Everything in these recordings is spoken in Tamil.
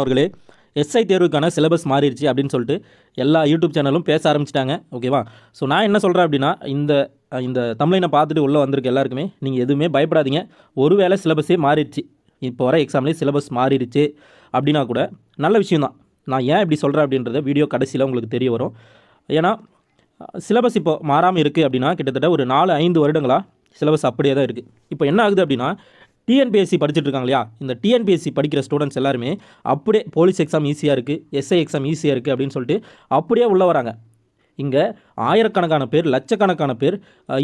அவர்களே எஸ்ஐ தேர்வுக்கான சிலபஸ் மாறிடுச்சு அப்படின்னு சொல்லிட்டு எல்லா யூடியூப் சேனலும் பேச ஆரம்பிச்சிட்டாங்க. ஓகேவா ஸோ நான் என்ன சொல்கிறேன் அப்படின்னா இந்த இந்த தமிழினை பார்த்துட்டு உள்ளே வந்திருக்க எல்லாருக்குமே நீங்கள் எதுவுமே பயப்படாதீங்க. ஒருவேளை சிலபஸே மாறிடுச்சு. இப்போ வர எக்ஸாம்லேயே சிலபஸ் மாறிடுச்சு அப்படின்னா கூட நல்ல விஷயம்தான் நான் ஏன் இப்படி சொல்கிறேன் அப்படின்றத வீடியோ கடைசியில் உங்களுக்கு தெரிய வரும். ஏன்னா சிலபஸ் இப்போ மாறாமல் இருக்குது அப்படின்னா கிட்டத்தட்ட ஒரு நாலு ஐந்து வருடங்களாக சிலபஸ் அப்படியே தான் இருக்குது இப்போ என்ன ஆகுது அப்படின்னா டிஎன்பிஎஸ்சி படிச்சுட்டு இருக்காங்க இல்லையா இந்த டிஎன்பிஎஸ்சி படிக்கிற ஸ்டூடெண்ட்ஸ் எல்லாருமே அப்படியே போலீஸ் எக்ஸாம் ஈஸியாக இருக்குது எஸ்ஐ எக்ஸாம் ஈஸியாக இருக்குது அப்படின்னு சொல்லிட்டு அப்படியே உள்ளே வராங்க. இங்கே ஆயிரக்கணக்கான பேர் லட்சக்கணக்கான பேர்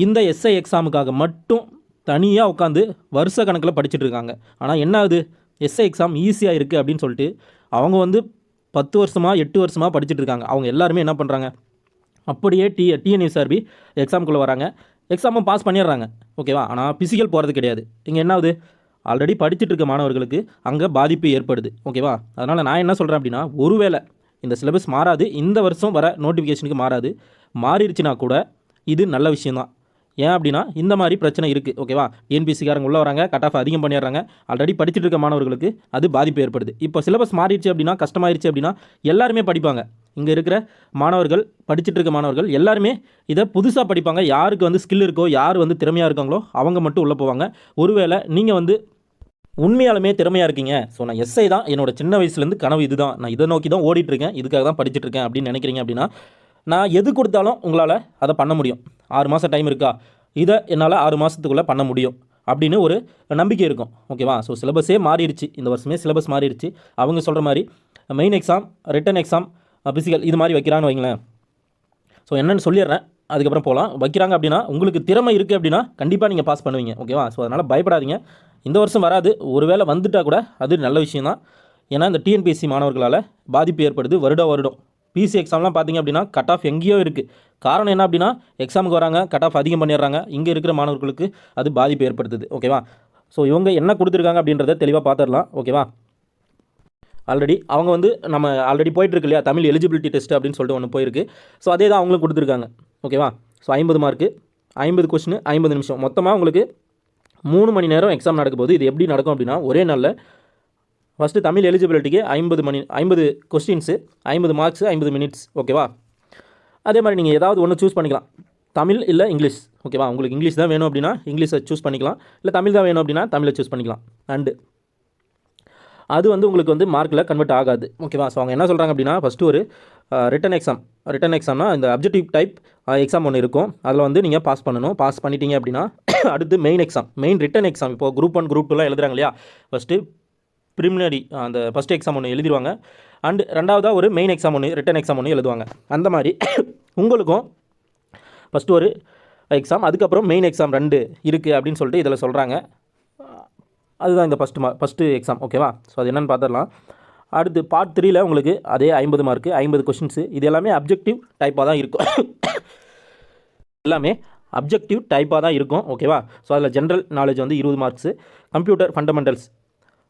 இந்த எஸ்ஐ எக்ஸாமுக்காக மட்டும் தனியாக உட்காந்து வருஷ கணக்கில் படிச்சுட்டு இருக்காங்க ஆனால் என்ன ஆகுது? எஸ்ஐ எக்ஸாம் ஈஸியாக இருக்குது அப்படின்னு சொல்லிட்டு அவங்க வந்து பத்து வருஷமாக எட்டு வருஷமாக படிச்சுட்டு இருக்காங்க அவங்க எல்லாருமே என்ன பண்ணுறாங்க அப்படியே டி டிஎன்யூஎஸ்ஆர்பி எக்ஸாமுக்குள்ளே வராங்க. எக்ஸாமும் பாஸ் பண்ணிடுறாங்க. ஓகேவா ஆனால் பிசிக்கல் போகிறது கிடையாது. இங்கே என்ன ஆகுது ஆல்ரெடி படிச்சுட்டு இருக்க மாணவர்களுக்கு அங்கே பாதிப்பு ஏற்படுது. ஓகேவா அதனால் நான் என்ன சொல்கிறேன் அப்படின்னா ஒருவேளை இந்த சிலபஸ் மாறாது இந்த வருஷம் வர நோட்டிஃபிகேஷனுக்கு மாறாது மாறிடுச்சுன்னா கூட இது நல்ல விஷயந்தான் ஏன் அப்படின்னா இந்த மாதிரி பிரச்சனை இருக்குது ஓகேவா என்பிசிக்காரங்க உள்ளே வராங்க கட் ஆஃப் அதிகம் பண்ணிடுறாங்க. ஆல்ரெடி படிச்சுட்டு இருக்க மாணவர்களுக்கு அது பாதிப்பு ஏற்படுது. இப்போ சிலபஸ் மாறிடுச்சு அப்படின்னா கஷ்டமாயிருச்சு அப்படின்னா எல்லாருமே படிப்பாங்க. இங்கே இருக்கிற மாணவர்கள் படிச்சுட்டு இருக்க மாணவர்கள் எல்லாருமே இதை புதுசாக படிப்பாங்க. யாருக்கு வந்து ஸ்கில் இருக்கோ யார் வந்து திறமையாக இருக்காங்களோ அவங்க மட்டும் உள்ளே போவாங்க. ஒருவேளை நீங்கள் வந்து உண்மையாலுமே திறமையாக இருக்கீங்க. ஸோ நான் எஸ்ஐ தான் என்னோட சின்ன வயசுலேருந்து கனவு இதுதான். நான் இதை நோக்கி தான் ஓடிட்டுருக்கேன் இதுக்காக தான் படிச்சுட்டு இருக்கேன் அப்படின்னு நினைக்கிறீங்க அப்படின்னா நான் எது கொடுத்தாலும் உங்களால் அதை பண்ண முடியும். ஆறு மாதம் டைம் இருக்கா? இதை என்னால் ஆறு மாதத்துக்குள்ளே பண்ண முடியும். அப்படின்னு ஒரு நம்பிக்கை இருக்கும். ஓகேவா ஸோ சிலபஸே மாறிடுச்சு. இந்த வருஷமே சிலபஸ் மாறிடுச்சு. அவங்க சொல்கிற மாதிரி main exam written exam physical இது மாதிரி வைக்கிறான்னு வைங்களேன். ஸோ என்னென்னு சொல்லிடுறேன். அதுக்கப்புறம் போகலாம் வைக்கிறாங்க அப்படின்னா உங்களுக்கு திறமை இருக்குது அப்படின்னா கண்டிப்பாக நீங்கள் பாஸ் பண்ணுவீங்க. ஓகேவா ஸோ அதனால் பயப்படாதீங்க. இந்த வருஷம் வராது. ஒருவேளை வந்துட்டால் கூட அது நல்ல விஷயம் தான். ஏன்னா இந்த டிஎன்பிஎஸ்சி மாணவர்களால் பாதிப்பு ஏற்படுது வருடம் வருடம். பிசி எக்ஸாம்லாம் பார்த்தீங்க அப்படின்னா கட் ஆஃப் எங்கேயோ இருக்குது காரணம் என்ன அப்படின்னா எக்ஸாமுக்கு வராங்க கட் ஆஃப் அதிகம் பண்ணிடுறாங்க. இங்கே இருக்கிற மாணவர்களுக்கு அது பாதிப்பு ஏற்படுத்துது. ஓகேவா ஸோ இவங்க என்ன கொடுத்துருக்காங்க அப்படின்றத தெளிவாக பார்த்துடலாம் ஓகேவா ஆல்ரெடி அவங்க வந்து நம்ம ஆல்ரெடி போயிட்டுருக்கு இல்லையா தமிழ் எலிஜிபிலிட்டி டெஸ்ட் அப்படின்னு சொல்லிட்டு ஒன்று போயிருக்கு. ஸோ அதே தான் அவங்களும் கொடுத்துருக்காங்க. ஓகேவா ஸோ ஐம்பது மார்க்கு ஐம்பது கொஸ்டின் ஐம்பது நிமிஷம். மொத்தமாக உங்களுக்கு மூணு மணி நேரம் எக்ஸாம் நடக்க போகுது இது எப்படி நடக்கும் அப்படின்னா ஒரே நாளில் ஃபஸ்ட்டு தமிழ் எலிஜிபிலிட்டிக்கு ஐம்பது மணி ஐம்பது கொஸ்டின்ஸு ஐம்பது மார்க்ஸு ஐம்பது மினிட்ஸ் ஓகேவா அதே மாதிரி நீங்கள் ஏதாவது ஒன்று சூஸ் பண்ணிக்கலாம். தமிழ் இல்லை இங்கிலீஷ். ஓகேவா உங்களுக்கு இங்கிலீஷ் தான் வேணும் அப்படின்னா இங்கிலீஷை சூஸ் பண்ணிக்கலாம். இல்லை தமிழ் தான் வேணும் அப்படின்னா தமிழை சூஸ் பண்ணிக்கலாம். அண்டு அது வந்து உங்களுக்கு வந்து மார்க்கில் கன்வெர்ட் ஆகாது. ஓகேவா ஸோ அவங்க என்ன சொல்கிறாங்க அப்படின்னா ஃபஸ்ட்டு ஒரு ரிட்டன் எக்ஸாம் ரிட்டன் எக்ஸாம்னா இந்த அப்ஜெக்டிவ் டைப் எக்ஸாம் ஒன்று இருக்கும். அதில் வந்து நீங்கள் பாஸ் பண்ணணும். பாஸ் பண்ணிட்டீங்க அப்படின்னா அடுத்து main exam main written exam இப்போ குரூப் ஒன் குரூப் டூலாம் எழுதுறாங்க இல்லையா? ஃபஸ்ட்டு ப்ரிமினரி அந்த ஃபஸ்ட் எக்ஸாம் ஒன்று எழுதிடுவாங்க அண்டு ரெண்டாவதாக ஒரு மெயின் எக்ஸாம் ஒன்று ரிட்டன் எக்ஸாம் ஒன்று எழுதுவாங்க. அந்த மாதிரி உங்களுக்கும் ஃபஸ்ட்டு ஒரு எக்ஸாம் அதுக்கப்புறம் மெயின் எக்ஸாம் ரெண்டு இருக்குது அப்படின்னு சொல்லிட்டு இதில் சொல்கிறாங்க அதுதான் இந்த ஃபஸ்ட்டு மா ஃபஸ்ட்டு எக்ஸாம் ஓகேவா ஸோ அது என்னென்னு பார்த்துடலாம். அடுத்து பார்ட் த்ரீயில் உங்களுக்கு அதே ஐம்பது மார்க்கு ஐம்பது கொஷின்ஸு இது எல்லாமே அப்ஜெக்டிவ் டைப்பாக தான் இருக்கும். எல்லாமே அப்ஜெக்டிவ் டைப்பாக தான் இருக்கும் ஓகேவா ஸோ அதில் ஜென்ரல் நாலேஜ் வந்து இருபது மார்க்ஸு கம்ப்யூட்டர் ஃபண்டமெண்டல்ஸ்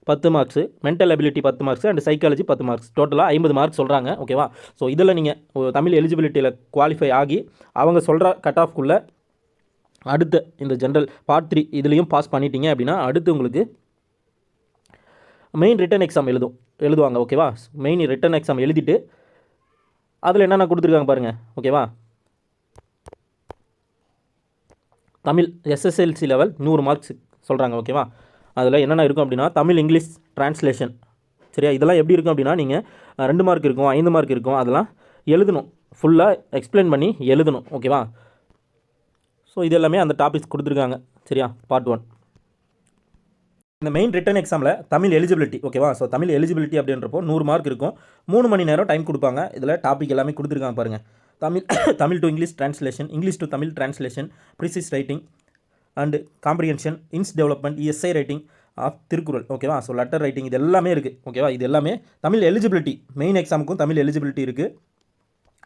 பத்து மார்க்ஸு மென்டல் அபிலிட்டி பத்து மார்க்ஸ் அண்ட் சைக்காலஜி பத்து மார்க்ஸ் டோட்டலாக ஐம்பது மார்க்ஸ் சொல்கிறாங்க ஓகேவா ஸோ இதில் நீங்கள் தமிழ் எலிஜிபிலிட்டியில் குவாலிஃபை ஆகி அவங்க சொல்கிற கட் ஆஃப்குள்ளே அடுத்த இந்த ஜென்ரல் பார்ட் த்ரீ இதுலேயும் பாஸ் பண்ணிட்டீங்க அப்படின்னா அடுத்து உங்களுக்கு மெயின் ரிட்டன் எக்ஸாம் எழுதும். எழுதுவாங்க ஓகேவா மெயின் ரிட்டன் எக்ஸாம் எழுதிட்டு அதில் என்னென்ன கொடுத்துருக்காங்க பாருங்கள் ஓகேவா தமிழ் எஸ்எஸ்எல்சி லெவல் நூறு மார்க்ஸ் சொல்கிறாங்க ஓகேவா அதில் என்னென்ன இருக்கும் அப்படின்னா தமிழ் இங்கிலீஷ் ட்ரான்ஸ்லேஷன் சரியா? இதெல்லாம் எப்படி இருக்கும் அப்படின்னா நீங்கள் ரெண்டு மார்க் இருக்கும் ஐந்து மார்க் இருக்கும் அதெல்லாம் எழுதணும். ஃபுல்லாக எக்ஸ்பிளைன் பண்ணி எழுதணும் ஓகேவா ஸோ இது எல்லாமே அந்த டாபிக்ஸ் கொடுத்துருக்காங்க சரியா? பார்ட் ஒன் இந்த மெயின் ரிட்டன் எக்ஸாமில் தமிழ் எலிஜிபிலிட்டி ஓகேவா ஸோ தமிழ் எலிஜிபிலிட்டி அப்படின்றப்போ நூறு மார்க் இருக்கும். மூணு மணி நேரம் டைம் கொடுப்பாங்க. இதில் டாபிக் எல்லாமே கொடுத்துருக்காங்க பாருங்கள் Tamil Tamil to English translation English to Tamil translation precis writing and comprehension இன்ஸ் development essay writing of Thirukkural ஓகேவா ஸோ லெட்டர் ரைட்டிங் இது எல்லாமே இருக்குது ஓகேவா இது எல்லாமே தமிழ் எலிஜிபிலிட்டி மெயின் எக்ஸாமுக்கும் தமிழ் எலிஜிபிலிட்டி இருக்குது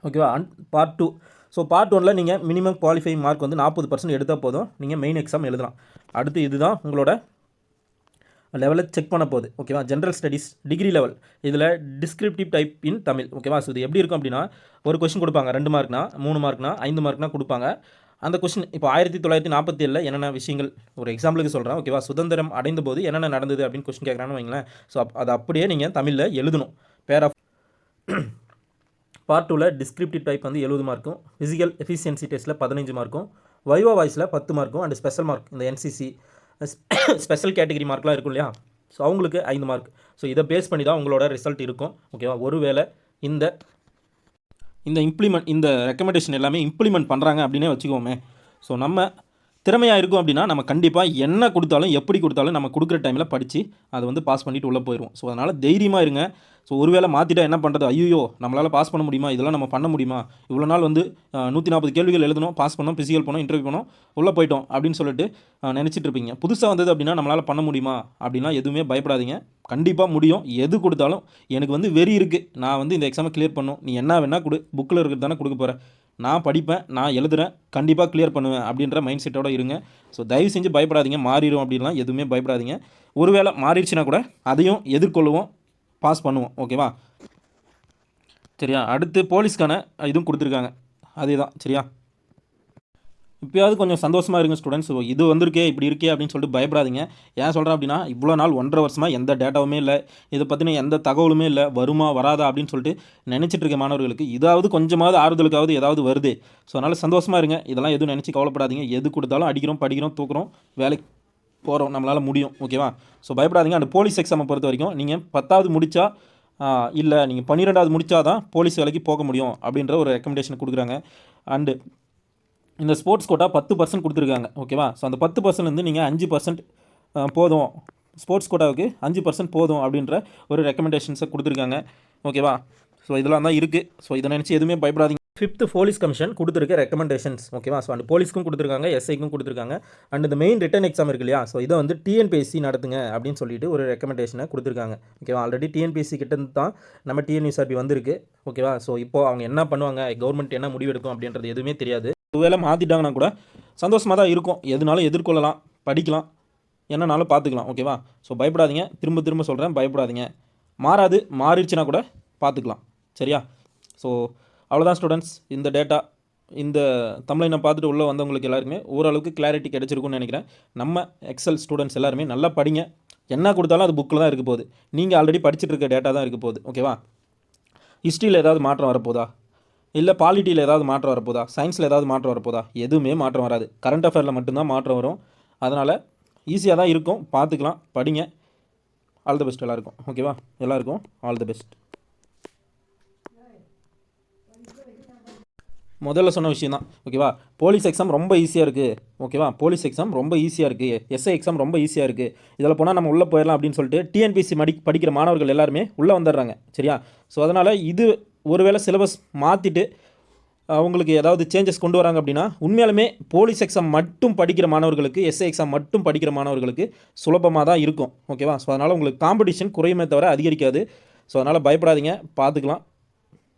ஓகேவா and part two so part ஒனில் நீங்கள் மினிமம் குவாலிஃபை மார்க் வந்து நாற்பது பர்சன்ட் எடுத்தால் போதும். நீங்கள் மெயின் எக்ஸாம் எழுதலாம். அடுத்து இதுதான் உங்களோட லெவலில் செக் பண்ண போகுது ஓகேவா ஜென்ரல் ஸ்டடீஸ் டிகிரி லெவல் இதில் டிஸ்கிரிப்டிவ் டைப் இன் தமிழ். ஓகேவா ஸோ இது எப்படி இருக்கும் அப்படின்னா ஒரு கொஷின் கொடுப்பாங்க. ரெண்டு மார்க்னா மூணு மார்க்னா ஐந்து மார்க்னா கொடுப்பாங்க. அந்த கொஷின் இப்போ ஆயிரத்தி தொள்ளாயிரத்தி நாற்பத்தி ஏழில் என்னென்ன விஷயங்கள் ஒரு எக்ஸாம்பிளுக்கு சொல்கிறேன் ஓகேவா சுதந்திரம் அடைந்த போது என்னென்ன நடந்தது அப்படின்னு கொஸ்டின் கேட்குறான்னு வைங்களேன். ஸோ அது அப்படியே நீங்கள் தமிழில் எழுதணும். பேர் ஆஃப் பார்ட் டூவில் டிஸ்கிரிப்டிவ் டைப் வந்து எழுபது மார்க்கும் ஃபிசிக்கல் எஃபிஷியன்சி டெஸ்ட்டில் பதினஞ்சு மார்க்கும் வைவா வாய்ஸில் பத்து மார்க்கும் அண்ட் ஸ்பெஷல் மார்க் இந்த என்சிசி ஸ்பெஷல் கேட்டகரி மார்க்லாம் இருக்கும் இல்லையா? ஸோ அவங்களுக்கு ஐந்து மார்க் ஸோ இதை பேஸ் பண்ணி தான் உங்களோட ரிசல்ட் இருக்கும். ஓகேவா ஒருவேளை இந்த இந்த இம்ப்ளிமெண்ட் இந்த ரெக்கமெண்டேஷன் எல்லாமே இம்ப்ளிமெண்ட் பண்ணுறாங்க அப்படின்னே வச்சுக்கோமே. ஸோ நம்ம திறமையாக இருக்கும் அப்படின்னா நம்ம கண்டிப்பாக என்ன கொடுத்தாலும் எப்படி கொடுத்தாலும் நம்ம கொடுக்குற டைமில் படித்து அதை வந்து பாஸ் பண்ணிட்டு உள்ளே போயிடுவோம். ஸோ அதனால் தைரியமாக இருங்க. ஸோ ஒருவேளை மாற்றிட்டா என்ன பண்ணுறது ஐயோ நம்மளால் பாஸ் பண்ண முடியுமா? இதெல்லாம் நம்ம பண்ண முடியுமா? இவ்வளோ நாள் வந்து நூற்றி நாற்பது கேள்விகள் எழுதணும் பாஸ் பண்ணோம் பிசிக்கல் பண்ணோம் இன்டர்வியூ பண்ணோம் உள்ளே போயிட்டோம் அப்படின்னு சொல்லிட்டு நினச்சிட்டு நினைச்சிட்டு இருப்பீங்க. புதுசாக வந்தது அப்படின்னா நம்மளால் பண்ண முடியுமா? அப்படின்னா எதுவுமே பயப்படாதீங்க. கண்டிப்பாக முடியும். எது கொடுத்தாலும் எனக்கு வந்து வெறி இருக்குது நான் வந்து இந்த எக்ஸாமை கிளியர் பண்ணும் நீ என்ன வேணால் கொடு. புக்கில் இருக்கிறது தானே கொடுக்க போகிறேன் நான் படிப்பேன் நான் எழுதுறேன் கண்டிப்பாக கிளியர் பண்ணுவேன் அப்படின்ற மைண்ட் செட்டோட இருங்க. ஸோ தயவு செஞ்சு பயப்படாதீங்க மாறிடும் அப்படின்லாம் எதுவுமே பயப்படாதீங்க. ஒருவேளை மாறிடுச்சுன்னா கூட அதையும் எதிர்கொள்ளுவோம் பாஸ் பண்ணுவோம் ஓகேவா சரியா? அடுத்து போலீஸ்க்கான இதுவும் கொடுத்துருக்காங்க. அதே தான் சரியா? இப்போயாவது கொஞ்சம் சந்தோஷமாக இருங்க ஸ்டூடெண்ட்ஸ் இது வந்திருக்கே இப்படி இருக்கே அப்படின்னு சொல்லிட்டு பயப்படாதீங்க. ஏன் சொல்கிறேன் அப்படின்னா இவ்வளோ நாள் ஒன்றரை வருஷமாக எந்த டேட்டாவுமே இல்லை. இதை பற்றின எந்த தகவலுமே இல்லை. வருமா வராதா அப்படின்னு சொல்லிட்டு நினச்சிட்டு இருக்க மாணவர்களுக்கு இதாவது கொஞ்சமாவது ஆறுதலுக்காவது ஏதாவது வருது. ஸோ அதனால் சந்தோஷமாக இருங்க. இதெல்லாம் எதுவும் நினச்சி கவலைப்படாதீங்க. எது கொடுத்தாலும் அடிக்கிறோம் படிக்கிறோம் தூக்குறோம் வேலைக்கு போகிறோம் நம்மளால் முடியும். ஓகேவா ஸோ பயப்படாதீங்க. அந்த போலீஸ் எக்ஸாமை பொறுத்த வரைக்கும் நீங்கள் பத்தாவது முடித்தா இல்லை நீங்கள் பன்னிரெண்டாவது முடித்தா தான் போலீஸ் வேலைக்கு போக முடியும் அப்படின்ற ஒரு ரெக்கமெண்டேஷன் கொடுக்குறாங்க. அண்டு இந்த ஸ்போர்ட்ஸ் கோட்டா பத்து பர்சன்ட் கொடுத்துருக்காங்க ஓகேவா ஸோ அந்த பத்து பர்சன்ட்லேருந்து நீங்கள் அஞ்சு பர்சன்ட் போதும். ஸ்போர்ட்ஸ் கோட்டாவுக்கு அஞ்சு பர்சன்ட் போதும் அப்படின்ற ஒரு ரெக்கமெண்டேஷன்ஸை கொடுத்துருக்காங்க ஓகேவா ஸோ இதெல்லாம் தான் இருக்குது ஸோ இதை நினச்சி எதுவுமே பயப்படாதீங்க. ஃபிஃப்த்து போலீஸ் கமிஷன் கொடுத்துருக்க ரெக்கமெண்டேஷன்ஸ் ஓகேவா ஸோ அந்த போலீஸ்க்கும் கொடுத்துருக்காங்க எஸ்ஐக்கும் கொடுத்துருக்காங்க. அண்ட் இந்த மெயின் ரிட்டன் எக்ஸாம் இருக்கு இல்லையா? ஸோ இதை வந்து டிஎன்பிஎஸ்சி நடத்துங்க அப்படின்னு சொல்லிட்டு ஒரு ரெக்கமெண்டேஷனை கொடுத்துருக்காங்க ஓகேவா ஆல்ரெடி டிஎன்பிஎஸ்சி கிட்டேருந்து தான் நம்ம டிஎன்யூஎஸ்ஆர்பி வந்திருக்கு ஓகேவா ஸோ இப்போ அவங்க என்ன பண்ணுவாங்க? கவர்மெண்ட் என்ன முடிவெடுக்கும் அப்படின்றது எதுவுமே தெரியாது. ஒருவேளை மாற்றிட்டாங்கன்னா கூட சந்தோஷமாக தான் இருக்கும். எதுனாலும் எதிர்கொள்ளலாம் படிக்கலாம். என்னனாலும் பார்த்துக்கலாம் ஓகேவா ஸோ பயப்படாதீங்க. திரும்ப திரும்ப சொல்கிறேன் பயப்படாதீங்க. மாறாது மாறிடுச்சுன்னா கூட பார்த்துக்கலாம். சரியா? ஸோ அவ்வளோதான் ஸ்டூடெண்ட்ஸ் இந்த டேட்டா இந்த தமிழை நான் பார்த்துட்டு உள்ளே வந்தவங்களுக்கு எல்லாருக்குமே ஓரளவுக்கு கிளாரிட்டி கிடைச்சிருக்கும்னு நினைக்கிறேன். நம்ம எக்ஸல் ஸ்டூடெண்ட்ஸ் எல்லாருமே நல்லா படிங்க. என்ன கொடுத்தாலும் அது புக்கில் தான் இருக்க போகுது. நீங்கள் ஆல்ரெடி படிச்சுட்டு இருக்க டேட்டா தான் இருக்க போகுது. ஓகேவா ஹிஸ்ட்ரியில் ஏதாவது மாற்றம் வரப்போதா? இல்லை பாலிட்டியில் ஏதாவது மாற்றம் வரப்போதா? சயின்ஸில் ஏதாவது மாற்றம் வரப்போதா? எதுவுமே மாற்றம் வராது. கரண்ட் அஃபேரில் மட்டும்தான் மாற்றம் வரும். அதனால் ஈஸியாக தான் இருக்கும். பார்த்துக்கலாம் படிங்க. ஆல் தி பெஸ்ட் எல்லாருக்கும். ஓகேவா எல்லாருக்கும் ஆல் தி பெஸ்ட் முதல்ல சொன்ன விஷயம் தான். ஓகேவா போலீஸ் எக்ஸாம் ரொம்ப ஈஸியாக இருக்குது ஓகேவா போலீஸ் எக்ஸாம் ரொம்ப ஈஸியாக இருக்குது எஸ்ஐ எக்ஸாம் ரொம்ப ஈஸியாக இருக்குது இதில் போனால் நம்ம உள்ளே போயிடலாம் அப்படின்னு சொல்லிட்டு டிஎன்பிசி மடி படிக்கிற மாணவர்கள் எல்லாருமே உள்ளே வந்துடுறாங்க. சரியா? ஸோ அதனால் இது ஒருவேளை சிலபஸ் மாற்றிட்டு அவங்களுக்கு ஏதாவது சேஞ்சஸ் கொண்டு வராங்க அப்படின்னா உண்மையாலுமே போலீஸ் எக்ஸாம் மட்டும் படிக்கிற மாணவர்களுக்கு எஸ்ஐ எக்ஸாம் மட்டும் படிக்கிற மாணவர்களுக்கு சுலபமாக தான் இருக்கும். ஓகேவா ஸோ அதனால் உங்களுக்கு காம்படிஷன் குறையுமே தவிர அதிகரிக்காது. ஸோ அதனால் பயப்படாதீங்க. பார்த்துக்கலாம்.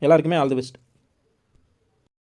எல்லாருக்குமே ஆல் தி பெஸ்ட்